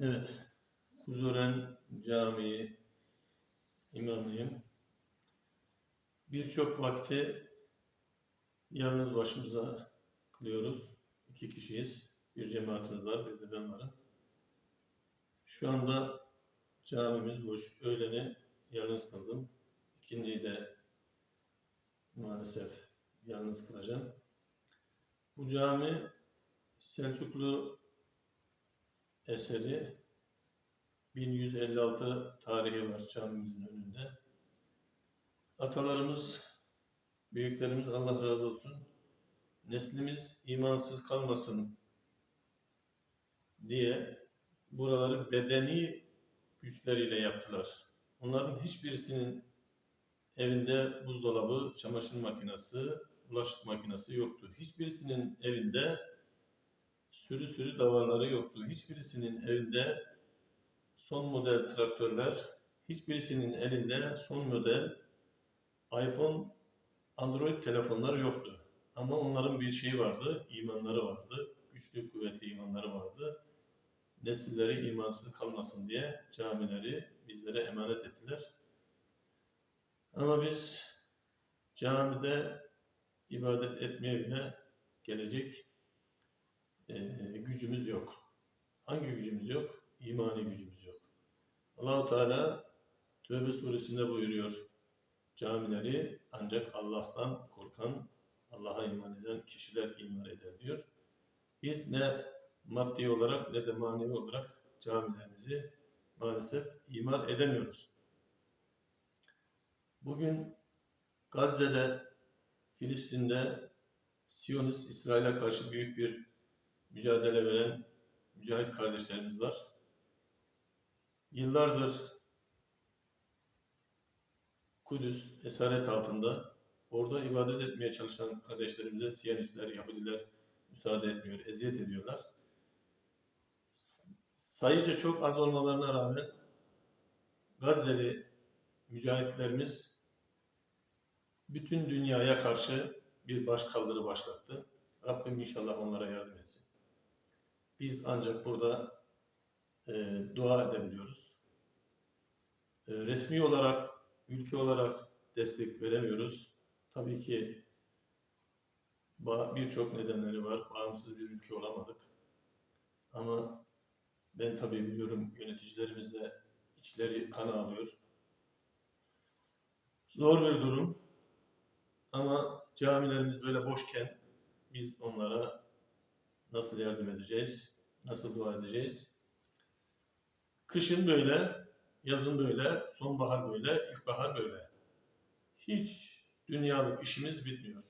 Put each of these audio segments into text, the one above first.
Evet, Kuzuren Camii imamıyım. Birçok vakti yalnız başımıza kılıyoruz. İki kişiyiz. Bir cemaatimiz var, bir de ben varım. Şu anda camimiz boş. Öğleni yalnız kıldım. İkindiyi de maalesef yalnız kılacağım. Bu cami Selçuklu eseri 1156 tarihi var camimizin önünde. Atalarımız, büyüklerimiz Allah razı olsun. Neslimiz imansız kalmasın diye buraları bedeni güçleriyle yaptılar. Onların hiçbirisinin evinde buzdolabı, çamaşır makinesi, bulaşık makinesi yoktu. Hiçbirisinin evinde sürü sürü davarları yoktu. Hiçbirisinin evinde son model traktörler, hiçbirisinin elinde son model iPhone, Android telefonları yoktu. Ama onların bir şeyi vardı, imanları vardı. Güçlü, kuvvetli imanları vardı. Nesilleri imansız kalmasın diye camileri bizlere emanet ettiler. Ama biz camide ibadet etmeye bile gelecek e, gücümüz yok. Hangi gücümüz yok? İmani gücümüz yok. Allahu Teala Tövbe suresinde buyuruyor. Camileri ancak Allah'tan korkan, Allah'a iman eden kişiler iman eder diyor. Biz ne maddi olarak ne de manevi olarak camilerimizi maalesef imar edemiyoruz. Bugün Gazze'de, Filistin'de Siyonist İsrail'e karşı büyük bir mücadele veren mücahit kardeşlerimiz var. Yıllardır Kudüs esaret altında orada ibadet etmeye çalışan kardeşlerimize Siyonistler, Yahudiler müsaade etmiyor, eziyet ediyorlar. Sayıca çok az olmalarına rağmen Gazze'li mücahitlerimiz bütün dünyaya karşı bir başkaldırı başlattı. Rabbim inşallah onlara yardım etsin. Biz ancak burada e, dua edebiliyoruz. E, resmi olarak, ülke olarak destek veremiyoruz. Tabii ki birçok nedenleri var. Bağımsız bir ülke olamadık. Ama ben tabii biliyorum yöneticilerimiz de içleri kan ağlıyor. Zor bir durum. Ama camilerimiz böyle boşken biz onlara nasıl yardım edeceğiz? Nasıl dua edeceğiz? Kışın böyle, yazın böyle, sonbahar böyle, ilkbahar böyle. Hiç dünyalık işimiz bitmiyor.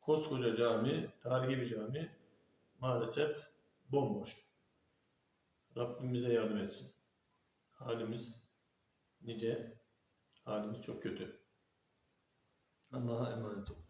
Koskoca cami, tarihi bir cami maalesef bomboş. Rabbim bize yardım etsin. Halimiz nice, halimiz çok kötü. Allah'a emanet olun.